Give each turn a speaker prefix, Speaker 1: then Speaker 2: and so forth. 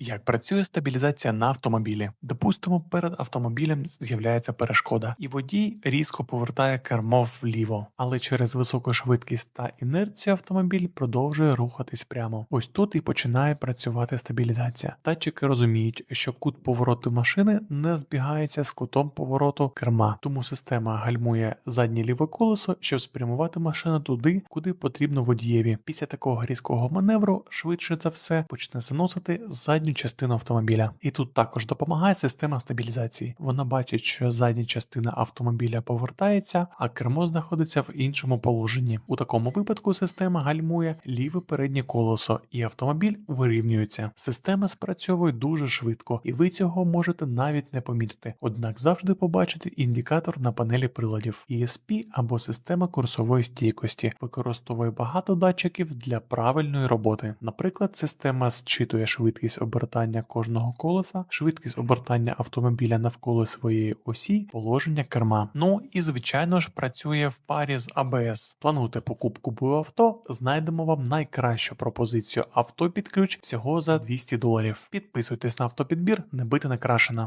Speaker 1: Як працює стабілізація на автомобілі? Допустимо, перед автомобілем з'являється перешкода, і водій різко повертає кермо вліво, але через високу швидкість та інерцію автомобіль продовжує рухатись прямо. Ось тут і починає працювати стабілізація. Датчики розуміють, що кут повороту машини не збігається з кутом повороту керма, тому система гальмує заднє ліве колесо, щоб спрямувати машину туди, куди потрібно водієві. Після такого різкого маневру швидше за все почне заносити задню частину автомобіля. І тут також допомагає система стабілізації. Вона бачить, що задня частина автомобіля повертається, а кермо знаходиться в іншому положенні. У такому випадку система гальмує ліве переднє колесо, і автомобіль вирівнюється. Система спрацьовує дуже швидко, і ви цього можете навіть не помітити. Однак завжди побачите індикатор на панелі приладів. ESP або система курсової стійкості використовує багато датчиків для правильної роботи. Наприклад, система зчитує швидкість обертання кожного колеса, швидкість обертання автомобіля навколо своєї осі, положення керма. Ну і звичайно ж працює в парі з АБС. Плануйте покупку авто, знайдемо вам найкращу пропозицію авто під ключ всього за 200 доларів. Підписуйтесь на автопідбір, не бити не крашена.